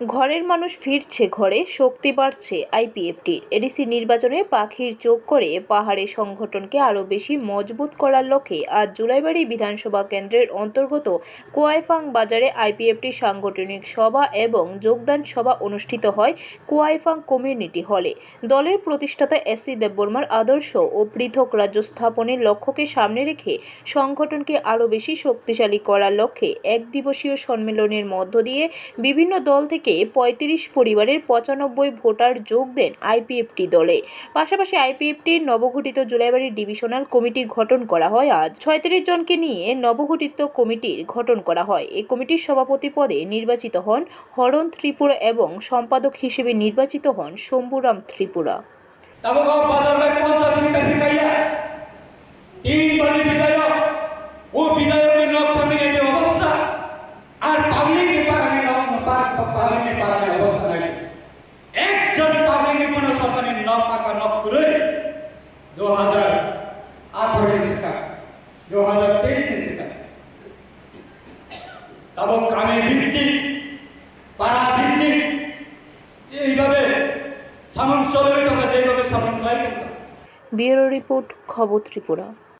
ঘরের মানুষ ফিরছে, ঘরে শক্তি বাড়ছে আইপিএফটির এডিসি নির্বাচনে পাখির চোখ করে পাহাড়ে সংগঠনকে আরও বেশি মজবুত করার লক্ষ্যে আজ জুলাইবাড়ি বিধানসভা কেন্দ্রের অন্তর্গত কোয়াইফাং বাজারে আইপিএফটি সাংগঠনিক সভা এবং যোগদান সভা অনুষ্ঠিত হয় কোয়াইফাং কমিউনিটি হলে। দলের প্রতিষ্ঠাতা এস সি দেববর্মার আদর্শ ও পৃথক রাজ্য স্থাপনের লক্ষ্যকে সামনে রেখে সংগঠনকে আরও বেশি শক্তিশালী করার লক্ষ্যে এক দিবসীয় সম্মেলনের মধ্য দিয়ে বিভিন্ন দল থেকে পঁয়ত্রিশ পরিবারের পঁচানব্বই ভোটার যোগ দেন আইপিএফটি দলে। পাশাপাশি আইপিএফটির নবগঠিত জুলাইবাড়ি ডিভিশনাল কমিটি গঠন করা হয় আজ। ছয়ত্রিশ জনকে নিয়ে নবগঠিত কমিটির গঠন করা হয়। এই কমিটির সভাপতি পদে নির্বাচিত হন হরণ ত্রিপুরা এবং সম্পাদক হিসেবে নির্বাচিত হন শম্ভুরাম ত্রিপুরা। শিখাইয়া পাকা নখ করে দু হাজার তেইশে শেখা তবে কামে ভিত্তিক, পাড়া ভিত্তিক, এইভাবে সামন চলবে টাকা যেভাবে সামন চাই ব্যুরো রিপোর্ট, খবর ত্রিপুরা।